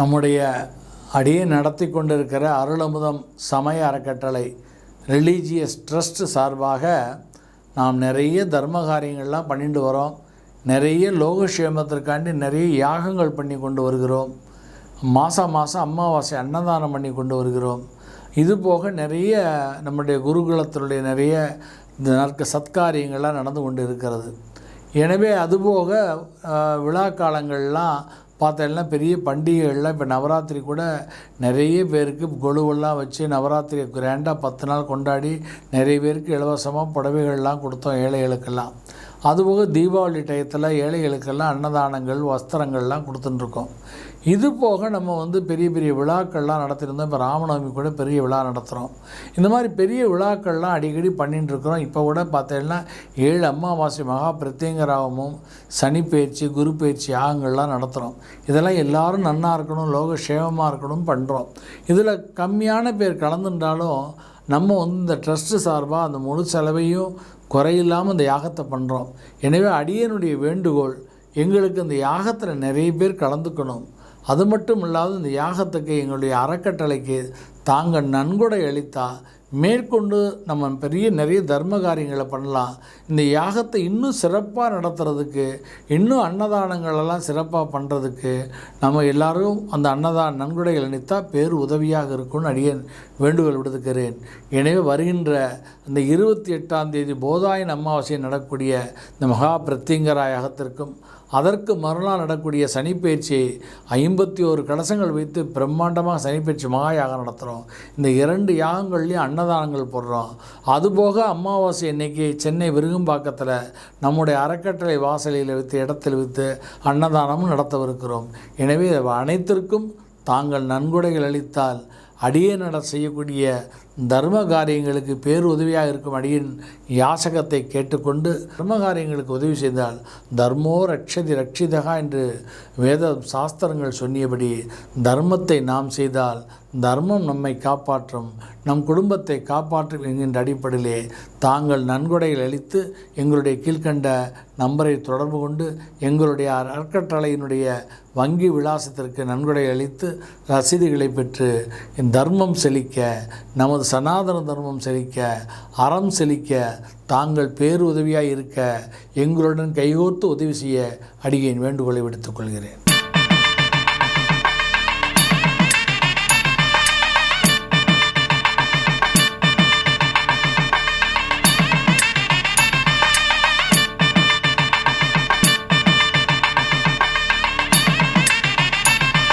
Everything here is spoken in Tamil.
நம்முடைய அடியே நடத்தி கொண்டிருக்கிற அருளமுதம் சமய அறக்கட்டளை ரிலீஜியஸ் ட்ரஸ்ட் சார்பாக நாம் நிறைய தர்ம காரியங்கள்லாம் பண்ணிட்டு வரோம். நிறைய லோகக்ஷேமத்திற்காண்டி நிறைய யாகங்கள் பண்ணி கொண்டு வருகிறோம். மாதம் மாதம் அமாவாசை அன்னதானம் பண்ணி கொண்டு வருகிறோம். இது போக நிறைய நம்முடைய குருகுலத்தினுடைய நிறைய நற்க சத்காரியங்கள்லாம் நடந்து கொண்டு இருக்கிறது. எனவே அதுபோக விழாக்காலங்கள்லாம் விழா காலங்கள்லாம் பார்த்தோம்னா பெரிய பண்டிகைகள்லாம் இப்போ நவராத்திரி கூட நிறைய பேருக்கு கொலுவெல்லாம் வச்சு நவராத்திரி கிராண்டாக பத்து நாள் கொண்டாடி நிறைய பேருக்கு இலவசமாக புடவைகள்லாம் கொடுத்தோம் ஏழைகளுக்கெல்லாம். அதுபோக தீபாவளி டயத்தில் ஏழைகளுக்கெல்லாம் அன்னதானங்கள் வஸ்திரங்கள்லாம் கொடுத்துட்டுருக்கோம். இது போக நம்ம வந்து பெரிய பெரிய விழாக்கள்லாம் நடத்தியிருந்தோம். இப்போ ராமநவமி கூட பெரிய விழா நடத்துகிறோம் இந்த மாதிரி பெரிய விழாக்கள்லாம் அடிக்கடி பண்ணிட்டு இருக்கிறோம் இப்போ கூட பார்த்தீங்கன்னா ஏழு அமாவாசை மகா பிரத்யங்கராகமும் சனி பயிற்சி குரு பயிற்சி யாகங்கள்லாம் நடத்துகிறோம் இதெல்லாம் எல்லாரும் நன்னா இருக்கணும் லோக சேவமாக இருக்கணும் பண்ணுறோம் இதில் கம்மியான பேர் கலந்துட்டாலும் நம்ம வந்து இந்த ட்ரஸ்ட்டு சார்பாக அந்த முழு செலவையும் குறையில்லாமல் இந்த யாகத்தை பண்ணுறோம் எனவே அடியனுடைய வேண்டுகோள் எங்களுக்கு இந்த யாகத்தில் நிறைய பேர் கலந்துக்கணும். அது மட்டும் இல்லாத இந்த யாகத்துக்கு எங்களுடைய அறக்கட்டளைக்கு தாங்கள் நன்கொடை அளித்தால் மேற்கொண்டு நம்ம பெரிய நிறைய தர்ம காரியங்களை பண்ணலாம். இந்த யாகத்தை இன்னும் சிறப்பாக நடத்துறதுக்கு இன்னும் அன்னதானங்களெல்லாம் சிறப்பாக பண்ணுறதுக்கு நம்ம எல்லாரும் அந்த அன்னதான நன்கொடைகள் அணித்தால் பேர் உதவியாக இருக்கும்னு அடியேன் வேண்டுகோள் விடுத்துக்கிறேன். எனவே வருகின்ற இந்த இருபத்தி எட்டாம் தேதி போதாயன் அமாவாசை நடக்கக்கூடிய இந்த மகா பிரத்யங்கரா யாகத்திற்கும் அதற்கு மறுநாள் நடக்கூடிய சனிப்பயிற்சி ஐம்பத்தி ஒரு கலசங்கள் வைத்து பிரம்மாண்டமாக சனிப்பயிற்சி மகா யாகம் நடத்துகிறோம். இந்த இரண்டு யாகங்கள்லேயும் அன்னதானங்கள் போடுறோம். அதுபோக அமாவாசை இன்னைக்கு சென்னை விருகம்பாக்கத்தில் நம்முடைய அறக்கட்டளை வாசலில் வைத்து இடத்தில் வைத்து அன்னதானமும் நடத்தவிருக்கிறோம். எனவே அனைத்திற்கும் தாங்கள் நன்கொடைகள் அளித்தால் அடியே நட செய்யக்கூடிய தர்ம காரியங்களுக்கு பேருதவியாக இருக்கும் அடியின் யாசகத்தை கேட்டுக்கொண்டு தர்ம காரியங்களுக்கு உதவி செய்தால் தர்மோ ரட்சதி ரட்சிதகா என்று வேத சாஸ்திரங்கள் சொன்னியபடி தர்மத்தை நாம் செய்தால் தர்மம் நம்மை காப்பாற்றும் நம் குடும்பத்தை காப்பாற்றும் என்கின்ற அடிப்படையிலே தாங்கள் நன்கொடைகள் அளித்து எங்களுடைய கீழ்கண்ட நம்பரை தொடர்பு கொண்டு எங்களுடைய அறக்கட்டளையினுடைய வங்கி விலாசத்திற்கு நன்கொடை அளித்து ரசீதுகளை பெற்று தர்மம் செழிக்க நமது சனாதன தர்மம் செழிக்க அறம் செழிக்க தாங்கள் பேருதவியாக இருக்க எங்களுடன் கைகோர்த்து உதவி செய்ய அடியேன் வேண்டுகோளை விடுத்துக் கொள்கிறேன்.